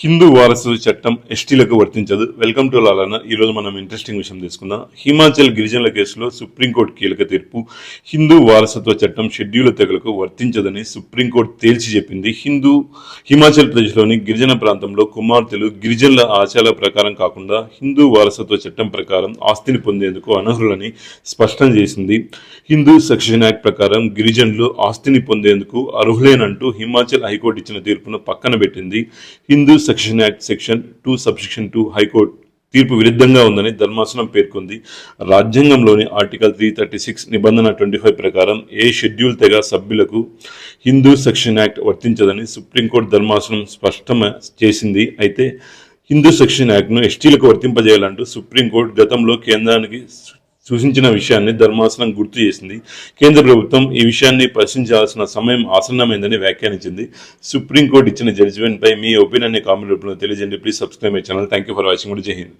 హిందూ వారసు చట్టం ఎస్టీలకు వర్తించదు. వెల్కమ్ టు లాలన్న ఈరోజు మనం ఇంట్రెస్టింగ్ విషయం తీసుకుందాం. హిమాచల్ గిరిజనుల కేసులో సుప్రీంకోర్టు కీలక తీర్పు. హిందూ వారసత్వ చట్టం షెడ్యూల్ తెగలకు వర్తించదని సుప్రీంకోర్టు తేల్చి చెప్పింది. హిందూ హిమాచల్ ప్రదేశ్లోని గిరిజన ప్రాంతంలో కుమార్తెలు గిరిజనుల ఆచారాల ప్రకారం కాకుండా హిందూ వారసత్వ చట్టం ప్రకారం ఆస్తిని పొందేందుకు అనర్హులని స్పష్టం చేసింది. హిందూ సక్షన్ యాక్ట్ ప్రకారం గిరిజనులు ఆస్తిని పొందేందుకు అర్హులేనంటూ హిమాచల్ హైకోర్టు ఇచ్చిన తీర్పును పక్కన పెట్టింది. Hindu section act section two subsection two high court తీర్పు విరుద్ధంగా ఉందని ధర్మాసనం పేర్కొంది. రాజ్యాంగంలోని ఆర్టికల్ త్రీ థర్టీ సిక్స్ నిబంధన ట్వంటీ ఫైవ్ ప్రకారం ఏ షెడ్యూల్ తెగ సభ్యులకు హిందూ సెక్షన్ యాక్ట్ వర్తించదని సుప్రీంకోర్టు ధర్మాసనం స్పష్టం చేసింది. అయితే హిందూ సెక్షన్ యాక్ట్ను ఎస్టీలకు వర్తింపజేయాలంటూ సుప్రీంకోర్టు గతంలో కేంద్రానికి సూచించిన విషయాన్ని ధర్మాసనం గుర్తు చేసింది. కేంద్ర ప్రభుత్వం ఈ విషయాన్ని ప్రశ్నించాల్సిన సమయం ఆసన్నమైందని వ్యాఖ్యానించింది. సుప్రీంకోర్టు ఇచ్చిన జడ్జిమెంట్పై మీ ఒపీనియన్ కామెంట్ రూపంలో తెలియజేయండి. Please subscribe my channel thank you for watching జై హింద్